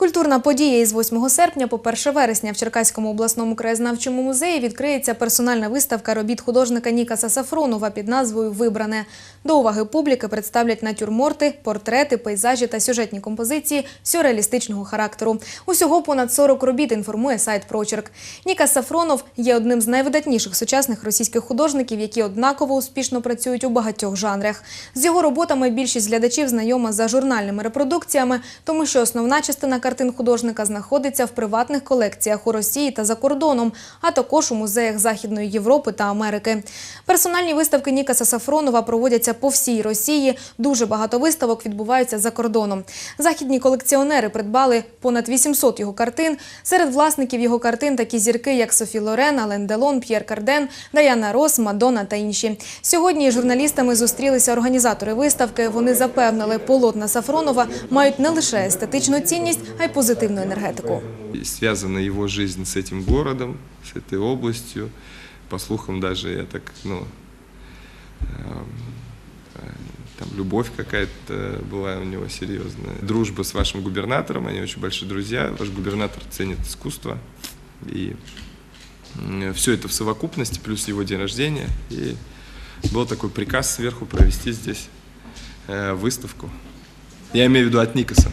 Культурна подія із 8 серпня по 1 вересня в Черкаському обласному краєзнавчому музеї відкриється персональна виставка робіт художника Нікаса Сафронова під назвою Вибране. До уваги публіки представлять натюрморти, портрети, пейзажі та сюжетні композиції сюрреалістичного характеру. Усього понад 40 робіт інформує сайт Прочерк. Нікас Сафронов є одним з найвидатніших сучасних російських художників, які однаково успішно працюють у багатьох жанрах. З його роботами більшість глядачів знайома за журнальними репродукціями, тому що основна частина картин художника знаходиться в приватних колекціях у Росії та за кордоном, а також у музеях Західної Європи та Америки. Персональні виставки Нікаса Сафронова проводяться по всій Росії. Дуже багато виставок відбуваються за кордоном. Західні колекціонери придбали понад 800 його картин. Серед власників його картин такі зірки, як Софі Лорен, Ален Делон, П'єр Карден, Даяна Рос, Мадонна та інші. Сьогодні журналістами зустрілися організатори виставки. Вони запевнили, полотна Сафронова мають не лише естетичну цінність, а й позитивну енергетику. И связана его жизнь с этим городом, с этой областью. По слухам даже я так, ну, там любовь какая-то была у него серьезная. Дружба с вашим губернатором, они очень большие друзья. Ваш губернатор ценит искусство. И все это в совокупности, плюс его день рождения. И был такой приказ сверху провести здесь э, выставку. Я имею в виду от Никаса.